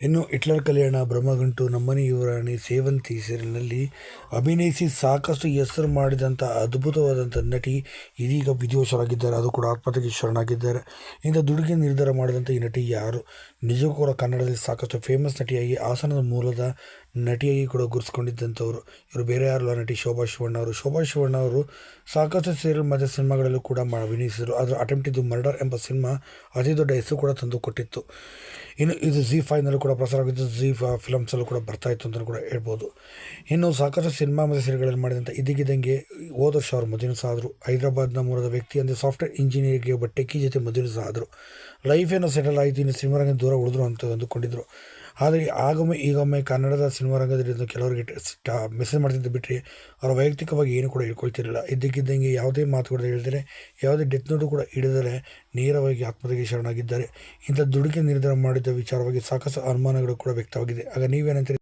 ಇನ್ನು ಹಿಟ್ಲರ್ ಕಲ್ಯಾಣ ಬ್ರಹ್ಮಗಂಟು ನಮ್ಮನೆ ಯುವರಾಣಿ, ಸೇವಂತಿ ಸೀರಿಯಲ್ನಲ್ಲಿ ಅಭಿನಯಿಸಿ ಸಾಕಷ್ಟು ಹೆಸರು ಮಾಡಿದಂಥ ಅದ್ಭುತವಾದಂಥ ನಟಿ ಇದೀಗ ವಿಧಿವಶರಾಗಿದ್ದಾರೆ ಅದು ಕೂಡ ಆತ್ಮಹತ್ಯೆಗೆ ಶರಣಾಗಿದ್ದಾರೆ. ಇಂಥ ದುಡುಗೆ ನಿರ್ಧಾರ ಮಾಡಿದಂಥ ಈ ನಟಿ ಯಾರು? ನಿಜಕ್ಕೂ ಕನ್ನಡದಲ್ಲಿ ಸಾಕಷ್ಟು ಫೇಮಸ್ ನಟಿಯಾಗಿ ಹಾಸನದ ಮೂಲದ ನಟಿಯಾಗಿ ಕೂಡ ಗುರುಸ್ಕೊಂಡಿದ್ದಂಥವ್ರು ಇವರು ಬೇರೆ ಯಾರಲ್ಲ, ನಟಿ ಶೋಭಾ ಶಿವಣ್ಣ ಅವರು. ಶೋಭಾ ಶಿವಣ್ಣ ಅವರು ಸಾಕಷ್ಟು ಸೀರಿಯಲ್ ಮತ್ತು ಸಿನಿಮಾಗಳಲ್ಲೂ ಕೂಡ ಮಾ, ಅಭಿನಯಿಸಿದರು. ಅದರ ಅಟೆಂಪ್ಟ್ ಇದು ಮರ್ಡರ್ ಎಂಬ ಸಿನಿಮಾ ಅತಿ ದೊಡ್ಡ ಹೆಸರು ಕೂಡ ತಂದು ಕೊಟ್ಟಿತ್ತು. ಇನ್ನು ಇದು ಜಿ ಫೈವ್ನಲ್ಲೂ ಕೂಡ ಪ್ರಸಾರ ಆಗಿದ್ದು ಜಿ ಫಿಲಮ್ಸಲ್ಲೂ ಕೂಡ ಬರ್ತಾ ಇತ್ತು ಅಂತಲೂ ಕೂಡ ಹೇಳ್ಬೋದು. ಇನ್ನು ಸಾಕಷ್ಟು ಸಿನಿಮಾ ಮತ್ತು ಸೀರಿಯಲ್ಗಳಲ್ಲಿ ಮಾಡಿದಂಥ ಇದಕ್ಕಿದ್ದಂಗೆ ಹೋದ ವರ್ಷ ಅವರು ಮದುವೆ ಸಹ ಆದರು ಹೈದರಾಬಾದ್ನ ಮೂಲದ ವ್ಯಕ್ತಿ ಅಂದರೆ ಸಾಫ್ಟ್ವೇರ್ ಇಂಜಿನಿಯರ್ಗೆ ಒಬ್ಬ ಟೆಕ್ಕಿ ಜೊತೆ ಮದುವೆ ಸಹ ಆದರು ಏನೋ ಸೆಟಲ್ ಆಯಿತು, ಇನ್ನು ಸಿನಿಮಾ ದೂರ ಉಳಿದ್ರು ಅಂತ ಅಂದುಕೊಂಡಿದ್ರು. ಆದರೆ ಆಗೊಮ್ಮೆ ಈಗೊಮ್ಮೆ ಕನ್ನಡದ ಸಿನಿಮಾ ರಂಗದಲ್ಲಿ ಕೆಲವರಿಗೆ ಮೆಸೇಜ್ ಮಾಡ್ತಿದ್ದು ಬಿಟ್ಟರೆ ಅವರ ವೈಯಕ್ತಿಕವಾಗಿ ಏನು ಕೂಡ ಹೇಳ್ಕೊಳ್ತಿರಲಿಲ್ಲ. ಇದ್ದಕ್ಕಿದ್ದಂಗೆ ಯಾವುದೇ ಮಾತು ಕೂಡ ಹೇಳ್ತಾರೆ ಯಾವುದೇ ಡೆತ್ ನೋಟು ಕೂಡ ಹಿಡಿದರೆ ನೇರವಾಗಿ ಆತ್ಮಹತ್ಯೆಗೆ ಶರಣಾಗಿದ್ದಾರೆ. ಇಂಥ ದುಡುಕಿ ನಿರ್ಧಾರ ಮಾಡಿದ ವಿಚಾರವಾಗಿ ಸಾಕಷ್ಟು ಅನುಮಾನಗಳು ಕೂಡ ವ್ಯಕ್ತವಾಗಿದೆ. ಆಗ ನೀವೇನಂತೀರಿ?